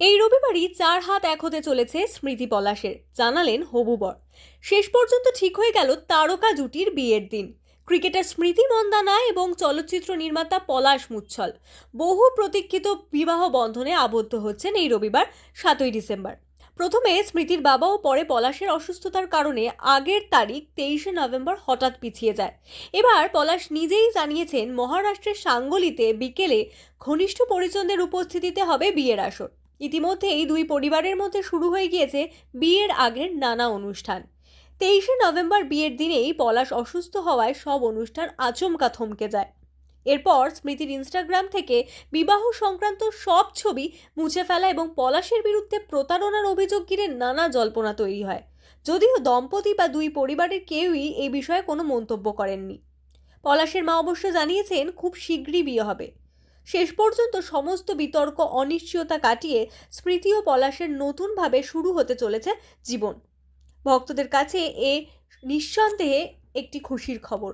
এই রবিবারই চার হাত এক হতে চলেছে স্মৃতি পলাশের, জানালেন হবু বর। শেষ পর্যন্ত ঠিক হয়ে গেল তারকা জুটির বিয়ের দিন। ক্রিকেটার স্মৃতি মন্দানা এবং চলচ্চিত্র নির্মাতা পলাশ মুচ্ছল বহু প্রতীক্ষিত বিবাহ বন্ধনে আবদ্ধ হচ্ছেন এই রবিবার, সাতই ডিসেম্বর। প্রথমে স্মৃতির বাবা ও পরে পলাশের অসুস্থতার কারণে আগের তারিখ তেইশে নভেম্বর হঠাৎ পিছিয়ে যায়। এবার পলাশ নিজেই জানিয়েছেন, মহারাষ্ট্রের সাঙ্গলিতে বিকেলে ঘনিষ্ঠ পরিজনদের উপস্থিতিতে হবে বিয়ের আসর। ইতিমধ্যেই দুই পরিবারের মধ্যে শুরু হয়ে গিয়েছে বিয়ের আগের নানা অনুষ্ঠান। তেইশে নভেম্বর বিয়ের দিনেই পলাশ অসুস্থ হওয়ায় সব অনুষ্ঠান আচমকা থমকে যায়। এরপর স্মৃতির ইনস্টাগ্রাম থেকে বিবাহ সংক্রান্ত সব ছবি মুছে ফেলা এবং পলাশের বিরুদ্ধে প্রতারণার অভিযোগ ঘিরে নানা জল্পনা তৈরি হয়। যদিও দম্পতি বা দুই পরিবারের কেউই এই বিষয়ে কোনো মন্তব্য করেননি। পলাশের মা অবশ্য জানিয়েছেন, খুব শীঘ্রই বিয়ে হবে। শেষ পর্যন্ত সমস্ত বিতর্ক, অনিশ্চয়তা কাটিয়ে স্মৃতি ও পলাশের নতুনভাবে শুরু হতে চলেছে জীবন। ভক্তদের কাছে এ নিঃসন্দেহে একটি খুশির খবর।